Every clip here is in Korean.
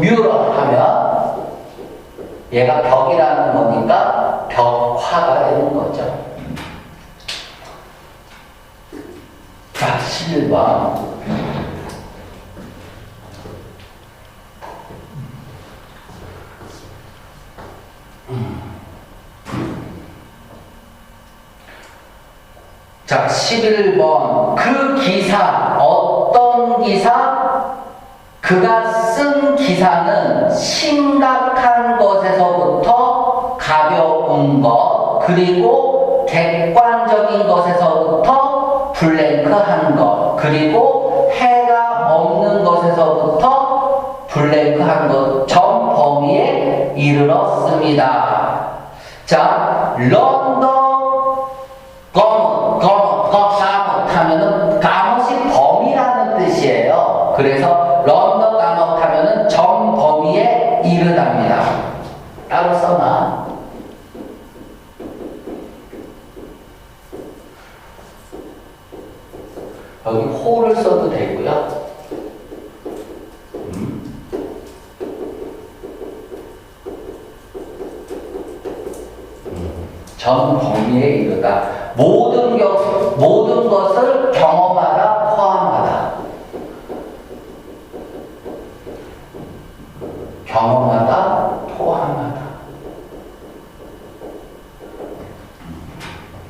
뮤럴 하면 얘가 벽이라는 거니까 벽화가 되는 거죠. 자, 11번. 자, 11번. 그 기사, 어떤 기사? 그가 쓴 기사는 심각한 것에서부터 가벼운 것, 그리고 객관적인 것에서부터 블랭크한 것, 그리고 해가 없는 것에서부터 블랭크한 것, 전 범위에 이르렀습니다. 자, 런 전 범위에 이르다. 모든 것, 모든 것을 경험하다, 포함하다. 경험하다, 포함하다.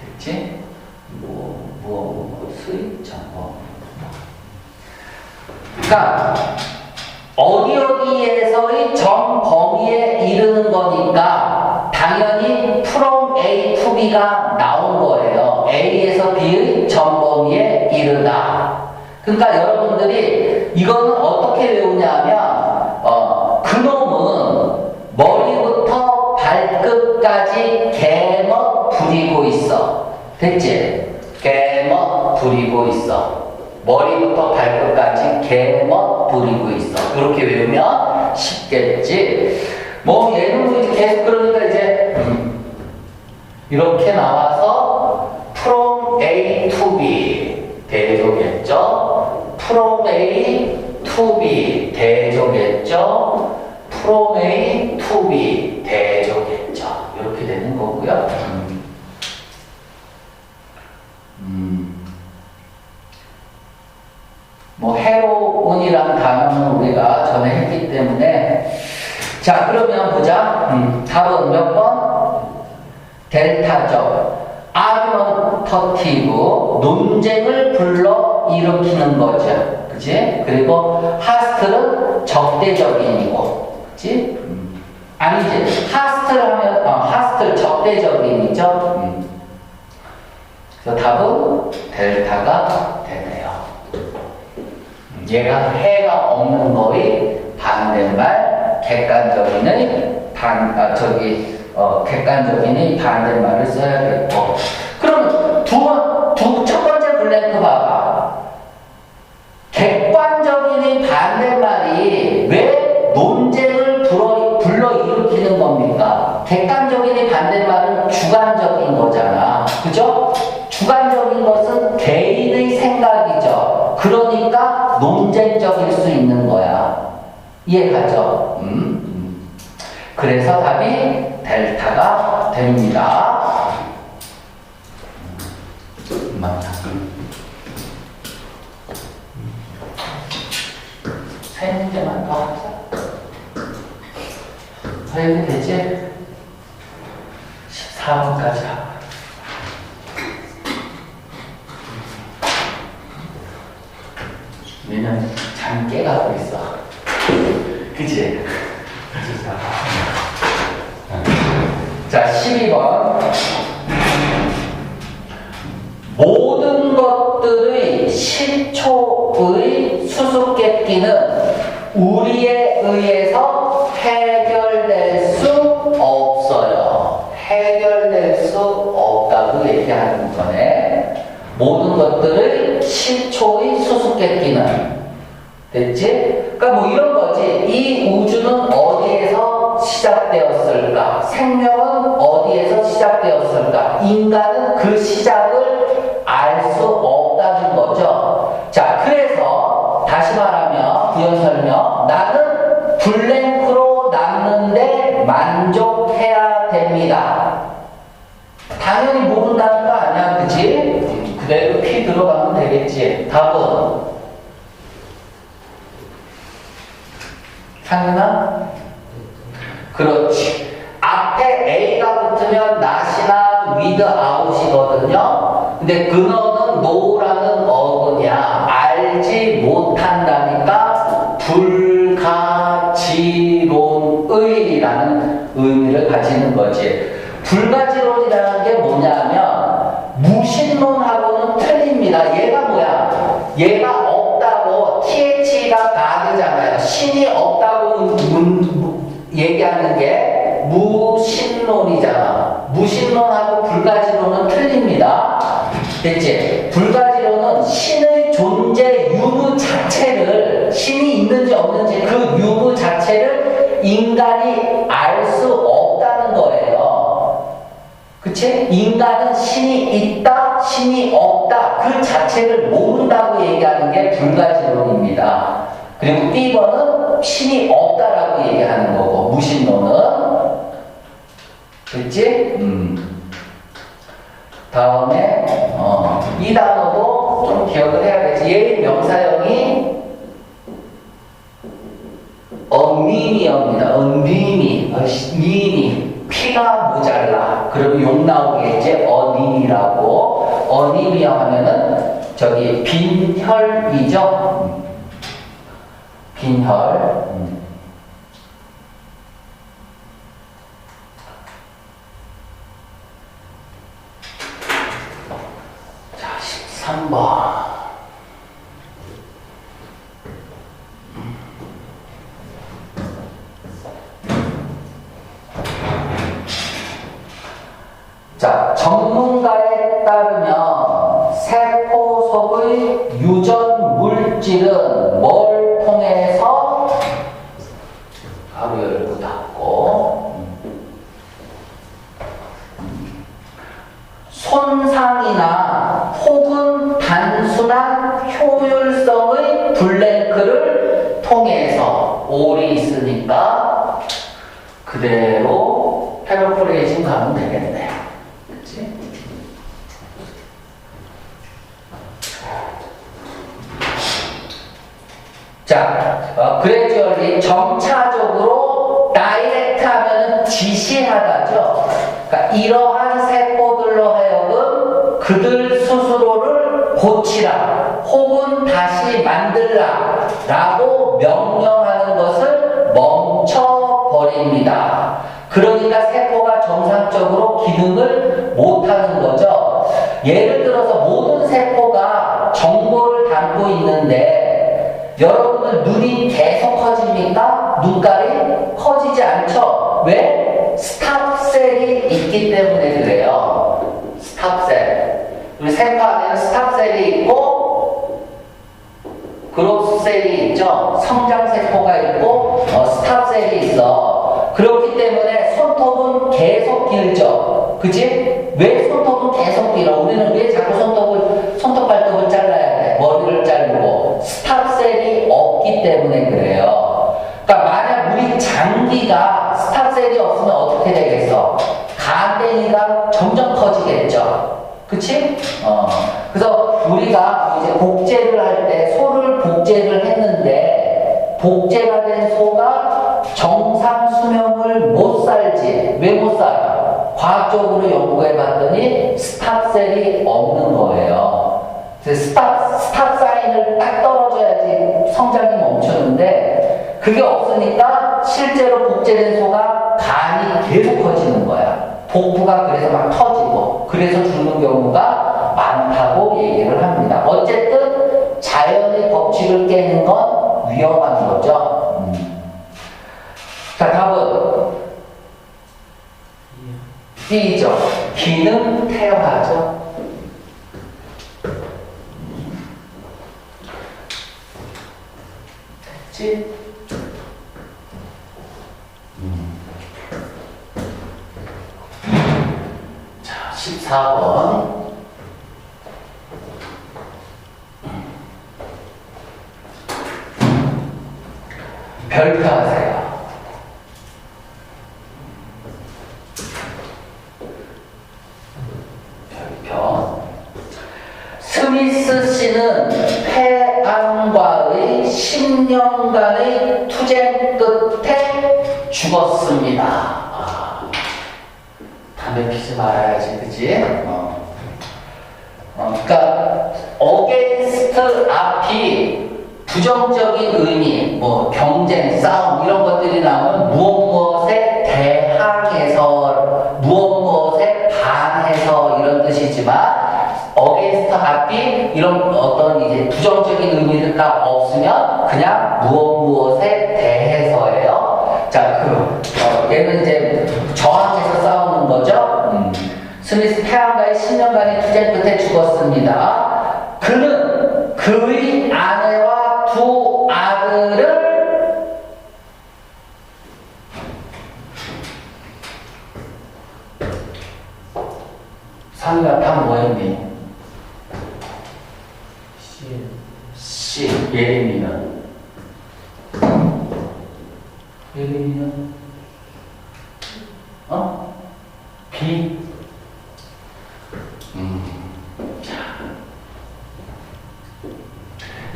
됐지? 뭐, 뭐, 뭐, 수입, 정보. 그러니까, 어디 어디에서의 전 범위에 이르는 거니까 B가 나온 거예요. A에서 B의 전 범위에 이르다. 그러니까 여러분들이 이거는 어떻게 외우냐면 어, 그놈은 머리부터 발끝까지 개먹 부리고 있어. 됐지? 개먹 부리고 있어. 머리부터 발끝까지 개멋 부리고 있어. 이렇게 외우면 쉽겠지. 뭐 얘는 계속 그러니까 이렇게 나와서 from A to B 대조겠죠. from A to B 대조겠죠. from A to B 대조겠죠. 이렇게 되는 거고요. 음. 음. 뭐 해로운이라는 단어는 우리가 전에 했기 때문에 자 그러면 보자 음, 답은 몇 번? 델타적 아규먼터티브 논쟁을 불러 일으키는 거죠 그지? 그리고 하스트는 적대적인이고 그지? 음. 아니지 하스트를 하면 어, 하스트 적대적인이죠 음. 그래서 답은 델타가 되네요 얘가 해가 없는 거의 반대말 객관적인의 반 아, 저기 어, 객관적인의 반대말을 써야겠고 두번두첫 번째 블랭크 봐봐 객관적인의 반대말이 왜 논쟁을 불러, 불러 일으키는 겁니까? 객관적인의 반대말은 주관적인 거잖아 그죠? 주관적인 것은 개인의 생각이죠. 그러니까 논쟁적일 수 있는 거야. 이해가죠? 음? 음. 그래서 답이 델타가 됩니다. 음, 맞다. 세 문제만 더 하자. 해도 되지? 14번까지 하고. 얘는 잠 깨가고 있어. 그치? 자, 12번. 모든 것들의 시초의 수수께끼는 우리에 의해서 해결될 수 없어요. 해결될 수 없다고 얘기하는 거네. 모든 것들의 시초의 수수께끼는 됐지? 그러니까 뭐 이런 거지. 이 우주는 어디에서 시작되었을까? 생명은 어디에서 시작되었을까? 인간은 그 시작을 알 수 없다는 거죠. 자, 그래서 다시 말하면 부연 설명 나는 블랙 만족해야 됩니다. 당연히 모른다는 거 아니야, 그치? 그대로 피 들어가면 되겠지. 답은? 상윤아? 그렇지. 의미를 가지는 거지. 불가지론이라는 게 뭐냐면 무신론하고는 틀립니다. 얘가 뭐야? 얘가 없다고 TH가 다르잖아요. 신이 없다고 얘기하는 게 무신론이잖아. 무신론하고 불가지론은 틀립니다. 됐지? 불가지론은 신의 존재 유무 자체를 신이 있는지 없는지 그 유무 자체를 인간이 알 수 없다는 거예요. 그치? 인간은 신이 있다, 신이 없다, 그 자체를 모른다고 얘기하는 게 불가지론입니다. 그리고 B번은 신이 없다라고 얘기하는 거고, 무신론은. 됐지? 음. 다음에, 어, 이 단어도 좀 기억을 해야겠지. 얘 명사형이 어미니어입니다. 어미니, 어미니. 피가 모자라. 그러면 욕 나오겠지? 어니니라고. 어니니어 하면은 저기 빈혈이죠? 빈혈. 음. 자, 13번. 점차적으로 다이렉트 하면은 지시하다죠. 그러니까 이러한 세포들로 하여금 그들 스스로를 고치라 혹은 다시 만들라 라고 명령하는 것을 멈춰버립니다. 그러니까 세포가 정상적으로 기능을 못하는 거죠. 예를 들어서 모든 세포가 정보를 담고 있는데 여러분들 눈이 커집니까? 눈깔이 커지지 않죠? 왜? 스탑셀이 있기 때문에 그래요. 스탑셀. 우리 세포 안에는 스탑셀이 있고 그로스셀이 있죠. 성장세포가 있고 어, 스탑셀이 있어. 그렇기 때문에 손톱은 계속 길죠. 그지? 왜 손톱은 계속 길어? 우리는 왜 그치? 어. 그래서 우리가 이제 복제를 할 때 소를 복제를 했는데 복제가 된 소가 정상 수명을 못 살지. 왜 못 살아? 과학적으로 연구해 봤더니 스탑셀이 없는 거예요. 스탑, 스탑 사인을 딱 떨어져야지 성장이 멈추는데 그게 없으니까 실제로 복제된 소가 간이 계속 커지는 거야. 복부가 그래서 막 터지고 그래서 죽는 경우가 많다고 얘기를 합니다. 어쨌든 자연의 법칙을 깨는 건 위험한 거죠. 음. 자, 답은 B죠. 기능 퇴화죠. 됐지? 14번. 별표하세요. 별표. 스미스 씨는 폐암과의 10년간의 투쟁 끝에 죽었습니다. 아, 담배 피지 말아야지, 그지? 어. 어, 그러니까 against 앞이 부정적인 의미, 뭐 경쟁, 싸움 이런 것들이 나오면 무엇 무엇에 대항해서 무엇 무엇에 반해서 이런 뜻이지만 against 앞이 이런 어떤 이제 부정적인 의미가 없으면 그냥 무엇 무엇에 대해서예요. 자, 그 어, 얘는 이제. 음. 스미스 태양과의 10년간의 투쟁 끝에 죽었습니다. 그는 그의 아내와 두 아들을 뭐였니? 씨, 예레미는 예레미는 어? 비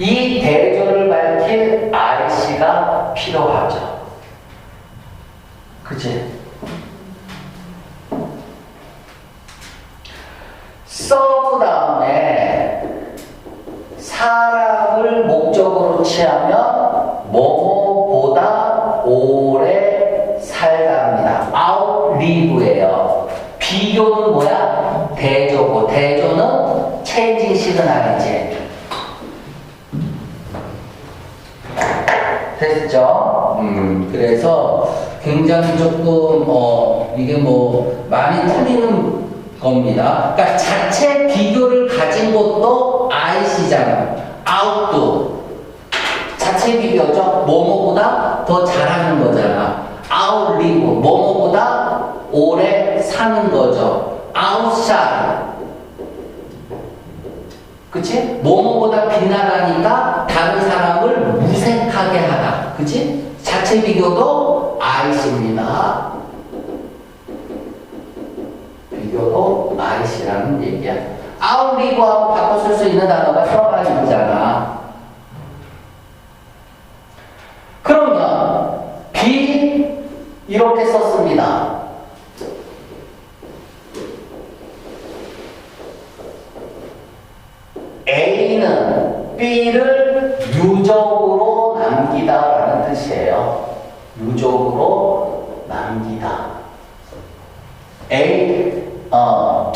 이 대조를 밝힐 RC가 필요하죠. 그치? 됐죠? 음, 그래서 굉장히 조금, 어, 이게 뭐, 많이 틀리는 겁니다. 그러니까 자체 비교를 가진 것도 IC잖아. out도. 자체 비교죠? 뭐뭐보다 더 잘하는 거잖아. outlive. 뭐뭐보다 오래 사는 거죠. outshine. 그치? 뭐뭐보다 빛나가니까 다른 사람을 무색하게 하다. 그치? 자체 비교도 IC입니다. 비교도 IC라는 얘기야. 아웃리브하고 바꿔 쓸 수 있는 단어가 서바이브잖아. 그러면 B 이렇게 썼습니다. A는 B를 유적 유적으로 남기다. A, 어,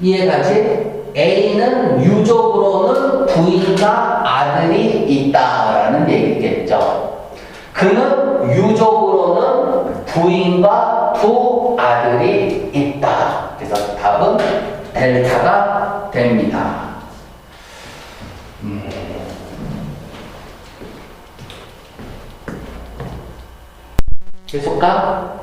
이해가지? A는 유적으로는 부인과 아들이 있다라는 얘기겠죠. 그는 유적으로는 부인과 두 아들이 있다. 그래서 답은 델타가 됩니다. 계속 가?